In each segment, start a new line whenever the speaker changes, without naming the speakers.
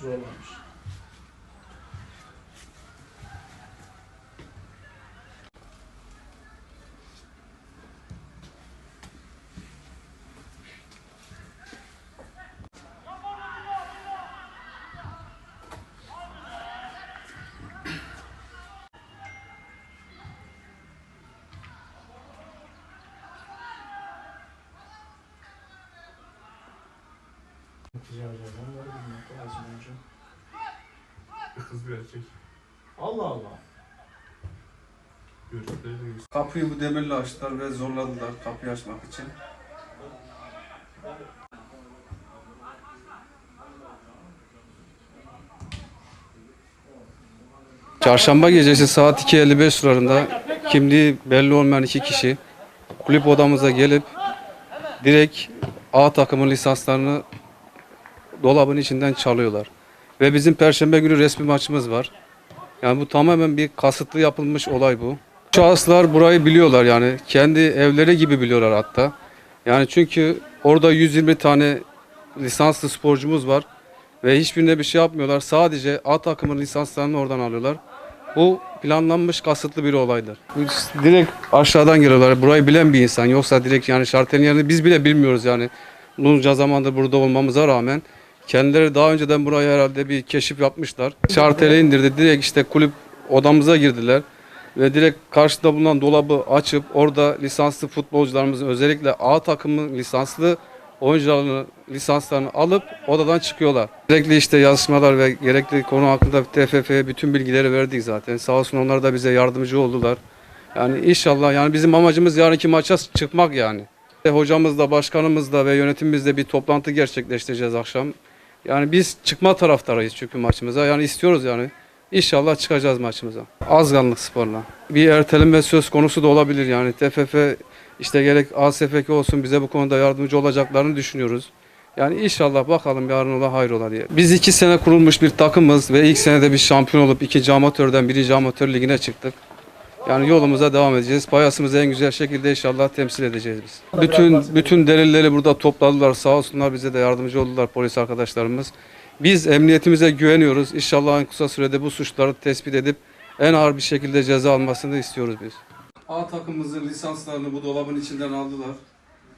dos alunos.
Kız bir erkek.
Allah Allah.
Kapıyı bu demirle açtılar ve zorladılar kapıyı açmak için. Çarşamba gecesi saat 2.55 sularında kimliği belli olmayan iki kişi kulüp odamıza gelip direkt A takımın lisanslarını dolabın içinden çalıyorlar. Ve bizim perşembe günü resmi maçımız var. Yani bu tamamen bir kasıtlı yapılmış olay bu. Şahıslar burayı biliyorlar yani. Kendi evleri gibi biliyorlar hatta. Yani çünkü orada 120 tane lisanslı sporcumuz var. Ve hiçbirine bir şey yapmıyorlar. Sadece A takımın lisanslarını oradan alıyorlar. Bu planlanmış kasıtlı bir olaydır. Direkt aşağıdan geliyorlar. Burayı bilen bir insan. Yoksa direkt yani şartelin yerini biz bile bilmiyoruz yani. Bunca zamandır burada olmamıza rağmen kendileri daha önceden buraya herhalde bir keşif yapmışlar. Şartele indirdi. Direkt işte kulüp odamıza girdiler. Ve direkt karşıda bulunan dolabı açıp orada lisanslı futbolcularımızın özellikle A takımın lisanslı oyuncularını lisanslarını alıp odadan çıkıyorlar. Gerekli işte yazışmalar ve gerekli konu hakkında TFF'ye bütün bilgileri verdik zaten. Sağ olsun onlar da bize yardımcı oldular. Yani inşallah yani bizim amacımız yarınki maça çıkmak yani. Hocamızla, başkanımızla ve yönetimimizle bir toplantı gerçekleştireceğiz akşam. Yani biz çıkma taraftarıyız çünkü maçımıza. Yani istiyoruz yani. İnşallah çıkacağız maçımıza. Azganlık sporla. Bir erteleme söz konusu da olabilir yani. TFF işte gerek ASFK olsun bize bu konuda yardımcı olacaklarını düşünüyoruz. Yani inşallah bakalım yarın ola hayrola diye. Biz iki sene kurulmuş bir takımız ve ilk senede bir şampiyon olup ikinci amatörden birinci amatör ligine çıktık. Yani yolumuza devam edeceğiz. Payasımızı en güzel şekilde inşallah temsil edeceğiz biz. Bütün bütün delilleri burada topladılar. Sağ olsunlar bize de yardımcı oldular polis arkadaşlarımız. Biz emniyetimize güveniyoruz. İnşallah en kısa sürede bu suçları tespit edip en ağır bir şekilde ceza almasını istiyoruz biz. A takımımızın lisanslarını bu dolabın içinden aldılar.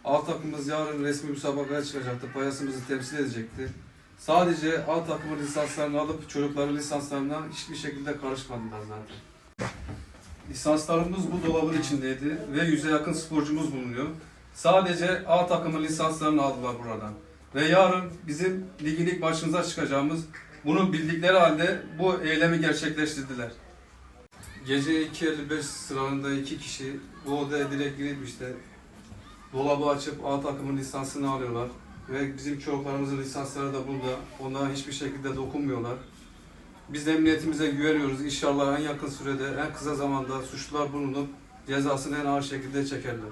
A takımımız yarın resmi müsabakaya çıkacaktı. Payasımızı temsil edecekti. Sadece A takımın lisanslarını alıp çocukların lisanslarına hiçbir şekilde karışmadılar zaten. Lisanslarımız bu dolabın içindeydi ve yüze yakın sporcumuz bulunuyor. Sadece A takımın lisanslarını aldılar buradan. Ve yarın bizim ligin ilk maçımıza çıkacağımız bunu bildikleri halde bu eylemi gerçekleştirdiler. Gece 2.55 sıralarında iki kişi bu odaya direkt girip işte dolabı açıp A takımın lisansını alıyorlar. Ve bizim çocuklarımızın lisansları da burada. Ona hiçbir şekilde dokunmuyorlar. Biz emniyetimize güveniyoruz. İnşallah en yakın sürede, en kısa zamanda suçlular bulunup cezasını en ağır şekilde çekerler.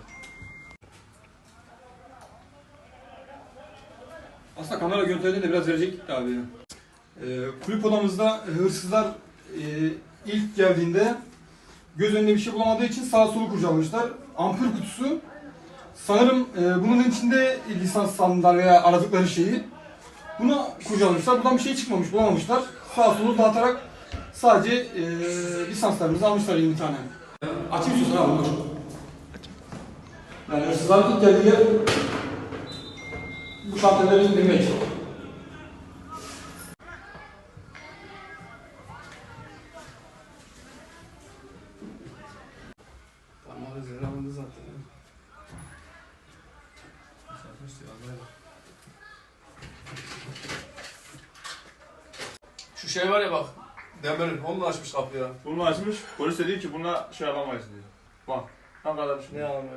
Aslında kamera görüntülerinde de biraz verecektik de abi. Ee, kulüp odamızda hırsızlar e, ilk geldiğinde göz önünde bir şey bulamadığı için sağa solu kurcalamışlar. Ampul kutusu sanırım e, bunun içinde lisans sandılar veya aradıkları şeyi. Bunu kurcalamışlar. Buradan bir şey çıkmamış, bulamamışlar. Sağa solu dağıtarak sadece e, lisanslarımızı almışlar 20 tane. Açayım istiyorsan abi. dur. Yani hırsızlar ilk geldiği yer bu şantiyeleri indirmek.
Parmağı
Şu şey var ya bak. Demir'in onu açmış kapıya.
Bunu açmış. Polis de diyor ki buna şey yapamayız diyor. Bak. Ne kadar bir şey.
Ne anlamıyoruz?